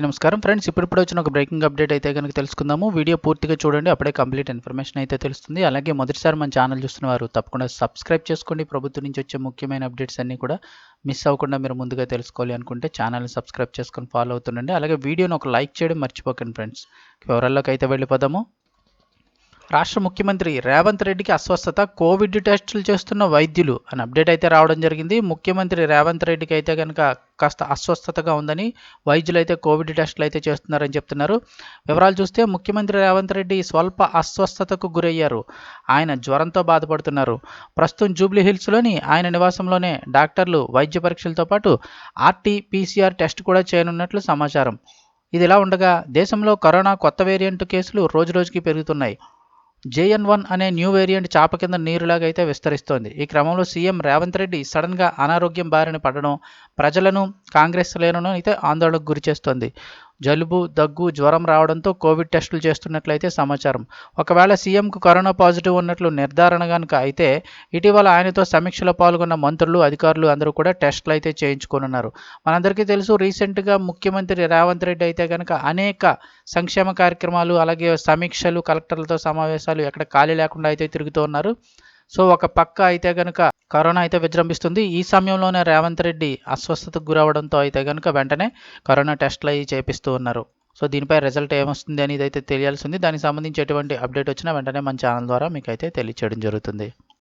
నమస్కారం. ఫ్రెండ్స్ ఇప్పుడు వచ్చిన ఒక బ్రేకింగ్ అప్డేట్ అయితే కనుక తెలుసుకుందాము. వీడియో పూర్తిగా చూడండి అప్పుడే కంప్లీట్ ఇన్ఫర్మేషన్ అయితే తెలుస్తుంది. అలాగే మొదటిసారి మన ఛానల్ చూస్తున్న వారు తప్పకుండా సబ్స్క్రైబ్ చేసుకోండి. ప్రభుత్వం నుంచి వచ్చే ముఖ్యమైన అప్డేట్స్ అన్నీ కూడా మిస్ అవ్వకుండా మీరు ముందుగా తెలుసుకోవాలి అనుకుంటే ఛానల్ని సబ్స్క్రైబ్ చేసుకొని ఫాలో అవుతుండండి. అలాగే వీడియోని ఒక లైక్ చేయడం మర్చిపోకండి ఫ్రెండ్స్. వివరాల్లోకి అయితే వెళ్ళిపోదాము. రాష్ట్ర ముఖ్యమంత్రి రేవంత్ రెడ్డికి అస్వస్థత కోవిడ్ టెస్టులు చేస్తున్న వైద్యులు అని అప్డేట్ అయితే రావడం జరిగింది. ముఖ్యమంత్రి రేవంత్ రెడ్డికి అయితే కనుక కాస్త అస్వస్థతగా ఉందని వైద్యులు అయితే కోవిడ్ టెస్టులు అయితే చేస్తున్నారని చెప్తున్నారు. వివరాలు చూస్తే ముఖ్యమంత్రి రేవంత్ రెడ్డి స్వల్ప అస్వస్థతకు గురయ్యారు. ఆయన జ్వరంతో బాధపడుతున్నారు. ప్రస్తుతం జూబ్లీ హిల్స్లోని ఆయన నివాసంలోనే డాక్టర్లు వైద్య పరీక్షలతో పాటు ఆర్టీ పీసీఆర్ టెస్ట్ కూడా చేయనున్నట్లు సమాచారం. ఇది ఇలా ఉండగా దేశంలో కరోనా కొత్త వేరియంట్ కేసులు రోజురోజుకి పెరుగుతున్నాయి. జేఎన్ వన్ అనే న్యూ వేరియంట్ చాప కింద నీరులాగైతే అయితే విస్తరిస్తోంది. ఈ క్రమంలో సీఎం రేవంత్ రెడ్డి సడన్గా అనారోగ్యం బారిన పడడం ప్రజలను కాంగ్రెస్ శ్రేణులను అయితే ఆందోళనకు గురిచేస్తోంది. జలుబు దగ్గు జ్వరం రావడంతో కోవిడ్ టెస్టులు చేస్తున్నట్లయితే సమాచారం. ఒకవేళ సీఎంకు కరోనా పాజిటివ్ ఉన్నట్లు నిర్ధారణ కనుక అయితే ఇటీవల ఆయనతో సమీక్షలో పాల్గొన్న మంత్రులు అధికారులు అందరూ కూడా టెస్టులు అయితే చేయించుకోనున్నారు. మనందరికీ తెలుసు రీసెంట్గా ముఖ్యమంత్రి రేవంత్ రెడ్డి అయితే కనుక అనేక సంక్షేమ కార్యక్రమాలు అలాగే సమీక్షలు కలెక్టర్లతో సమావేశాలు ఎక్కడ ఖాళీ లేకుండా అయితే తిరుగుతూ ఉన్నారు. సో ఒక పక్క అయితే గనుక కరోనా అయితే విజృంభిస్తుంది. ఈ సమయంలోనే రేవంత్ రెడ్డి అస్వస్థతకు గురవడంతో అయితే గనుక వెంటనే కరోనా టెస్ట్లు అవి చేపిస్తూ ఉన్నారు. సో దీనిపై రిజల్ట్ ఏమొస్తుంది అనేది అయితే తెలియాల్సి ఉంది. దానికి సంబంధించి ఎటువంటి అప్డేట్ వచ్చినా వెంటనే మన ఛానల్ ద్వారా మీకు అయితే తెలియచేయడం జరుగుతుంది.